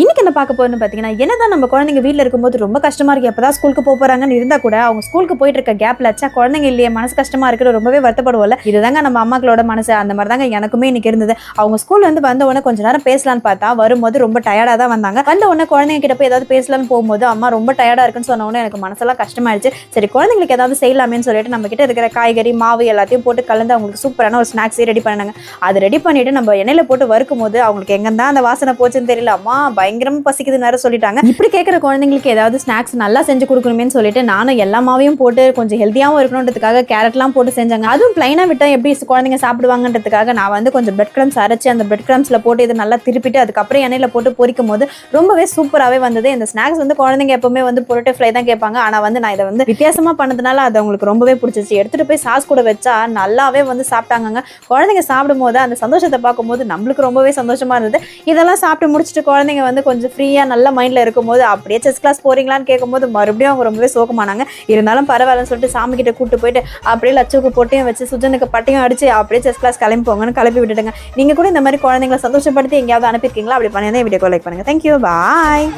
இன்னைக்கு என்ன பார்க்க போறோம்னு பார்த்தீங்கன்னா என்னதான் நம்ம குழந்தைங்க வீட்டில் இருக்கும்போது ரொம்ப கஷ்டமா இருக்கு. எப்பதான் ஸ்கூலுக்கு போக போறாங்கன்னு இருந்தா கூட அவங்க ஸ்கூலுக்கு போயிட்டு இருக்க கேப்ல அச்சா குழந்தைங்க இல்லையே மனசு கஷ்டமா இருக்குன்னு ரொம்பவே வருத்தப்படுவோம்ல. இதுதாங்க நம்ம அம்மாக்களோட மனசு அந்த மாதிரி தாங்க எனக்குமே இன்னைக்கு இருந்தது. அவங்க ஸ்கூல்ல வந்து வந்த உடனே கொஞ்ச நேரம் பேசலாம்னு பார்த்தா வரும்போது ரொம்ப டயர்டாக தான் வந்தாங்க. வந்த உடனே குழந்தைங்க கிட்ட போய் ஏதாவது பேசலாம்னு போகும்போது அம்மா ரொம்ப டயர்டாக இருக்குன்னு சொன்ன உடனே எனக்கு மனசெல்லாம் கஷ்டமாயிடுச்சு. சரி குழந்தைங்களுக்கு ஏதாவது செய்யலாமேன்னு சொல்லிட்டு நம்ம கிட்ட இருக்கிற காய்கறி மாவு எல்லாத்தையும் போட்டு கலந்து அவங்களுக்கு சூப்பரான ஒரு ஸ்நாக்ஸே ரெடி பண்ணாங்க. அது ரெடி பண்ணிட்டு நம்ம எண்ணெயில் போட்டு வறுக்கும் போது அவங்களுக்கு எங்கே தான் அந்த வாசனை போச்சுன்னு தெரியல அம்மா பயங்கரமா பசிக்குதுன்னு வேற சொல்லிட்டாங்க. இப்படி கேட்குற குழந்தைங்களுக்கு ஏதாவது ஸ்நாக்ஸ் நல்லா செஞ்சு கொடுக்கணுமேன்னு சொல்லிட்டு நானும் எல்லா மாவையும் போட்டு கொஞ்சம் ஹெல்த்தியாகவும் இருக்கணுன்றதுக்காக கேரட்லாம் போட்டு செஞ்சாங்க. அதுவும் பிளைனாக விட்டா எப்படி குழந்தைங்க சாப்பிடுவாங்கன்றதுக்காக நான் வந்து கொஞ்சம் பிரெட் கிரம்ஸ் அரைச்சு அந்த பிரெட் கிரம்ஸ்ல போட்டு இது நல்லா திருப்பிட்டு அதுக்கப்புறம் எண்ணெயில போட்டு பொரிக்கும் போது ரொம்பவே சூப்பராகவே வந்தது. இந்த ஸ்நாக்ஸ் வந்து குழந்தைங்க எப்பவுமே வந்து பொருட்டை ஃப்ளை தான் கேட்பாங்க. ஆனால் வந்து நான் இதை வந்து வித்தியாசமா பண்ணதுனால அது அவங்களுக்கு ரொம்பவே பிடிச்சிச்சு எடுத்துட்டு போய் சாஸ் கூட வச்சா நல்லாவே வந்து சாப்பிட்டாங்கங்க. குழந்தைங்க சாப்பிடும் போது அந்த சந்தோஷத்தை பார்க்கும்போது நம்மளுக்கு ரொம்பவே சந்தோஷமா இருந்தது. இதெல்லாம் சாப்பிட்டு முடிச்சுட்டு குழந்தைங்க வந்து கொஞ்சம் ஃப்ரீயாக நல்ல மைண்டில் இருக்கும்போது அப்படியே செஸ் கிளாஸ் போறீங்களான்னு கேட்கும்போது மறுபடியும் அவங்க ரொம்பவே சோகமானாங்க. இருந்தாலும் பரவாயில்லன்னு சொல்லிட்டு சாமி கிட்ட கூட்டு போயிட்டு அப்படியே லட்சுக்கு பொட்டையும் வச்சு சுஜனுக்கு பட்டையும் அடிச்சு அப்படியே செஸ் கிளாஸ் கிளம்பி போங்கன்னு கிளப்பி விட்டுட்டுங்க. நீங்கள் கூட இந்த மாதிரி குழந்தைங்களை சந்தோஷப்படுத்தி எங்கேயாவது அனுப்பியிருக்கீங்களா? அப்படி பண்ணி வீடியோ லைக் பண்ணுங்க. Thank you bye